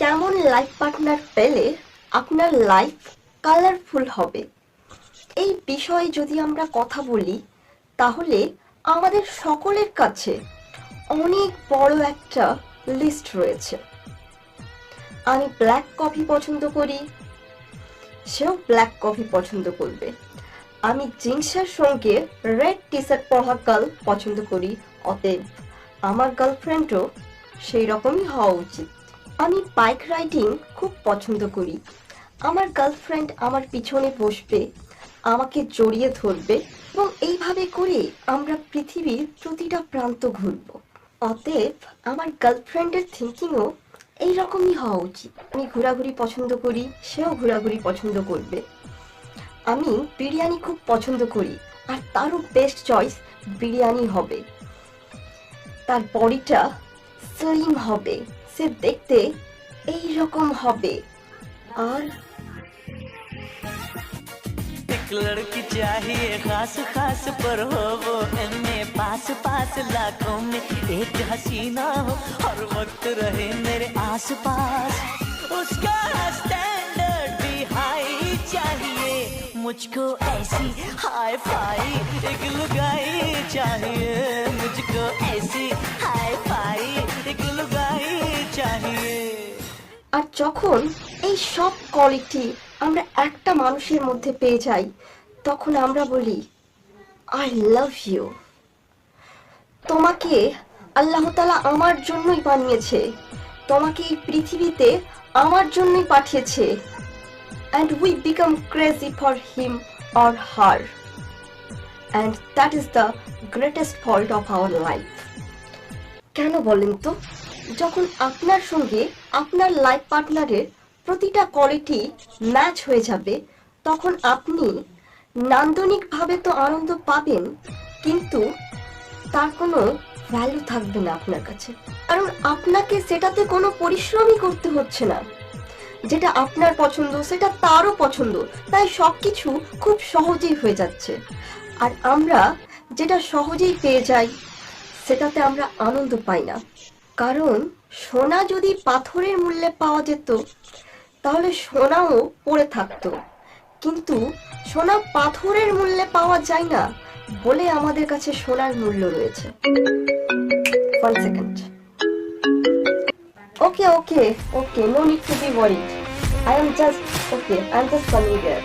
কেমন life partner পেলে আপনার লাইফ কালারফুল হবে। এই বিষয়ে যদি আমরা কথা বলি, তাহলে আমাদের সকলের কাছে অনেক বড় একটা লিস্ট রয়েছে। আমি ব্ল্যাক কফি পছন্দ করি, সেও ব্ল্যাক কফি পছন্দ করবে। আমি জিন্সের সঙ্গে রেড টি শার্ট পরা গার্ল পছন্দ করি, অতএব আমার গার্লফ্রেন্ডও সেই রকমই হওয়া উচিত। আমি বাইক রাইডিং খুব পছন্দ করি। আমার গার্লফ্রেন্ড আমার পিছনে বসবে, আমাকে জড়িয়ে ধরবে এবং এইভাবে করে আমরা পৃথিবীর প্রতিটা প্রান্ত ঘুরব। অতএব আমার গার্লফ্রেন্ডের থিঙ্কিংও এইরকমই হওয়া উচিত। আমি ঘোরাঘুরি পছন্দ করি, সেও ঘোরাঘুরি পছন্দ করবে। আমি বিরিয়ানি খুব পছন্দ করি, আর তারও বেস্ট চয়েস বিরিয়ানি হবে। তার বডিটা স্লিম হবে সে দেখতে এই রকম হবে আর एक लड़की चाहिए खास खास पर हो वो एमए पास पास लाखों में एक हसीना हो हर वक्त रहे मेरे आस पास उसका स्टैंडर्ड भी हाई चाहिए मुझको ऐसी हाई फाई एक लुगाई चाहिए मुझको ऐसी हाई फाई एक लुगाई चाहिए আর যখন এই সব কোয়ালিটি আমরা একটা মানুষের মধ্যে পেয়ে যাই তখন আমরা বলি আই লাভ ইউ তোমাকে আল্লাহ তালা আমার জন্যই বানিয়েছে তোমাকে এই পৃথিবীতে আমার জন্যই পাঠিয়েছে and we become crazy for him or her and that is the greatest fault of our life কেন বলেন তো? যখন আপনার সঙ্গে আপনার লাইফ পার্টনারের প্রতিটা কোয়ালিটি ম্যাচ হয়ে যাবে, তখন আপনি নান্দনিকভাবে তো আনন্দ পাবেন, কিন্তু তার কোনো ভ্যালু থাকবে না আপনার কাছে। কারণ আপনাকে সেটাতে কোনো পরিশ্রমই করতে হচ্ছে না। যেটা আপনার পছন্দ, সেটা তারও পছন্দ, তাই সবকিছু খুব সহজেই হয়ে যাচ্ছে। আর আমরা যেটা সহজেই পেয়ে যাই, সেটাতে আমরা আনন্দ পাই না। কারণ সোনা যদি পাথরের মূল্যে পাওয়া যেত, তাহলে সোনাও পড়ে থাকতো। কিন্তু সোনা পাথরের মূল্যে পাওয়া যায় না বলে আমাদের কাছে সোনার মূল্য রয়েছে। Okay okay okay no need to be worried I am just okay I am just coming there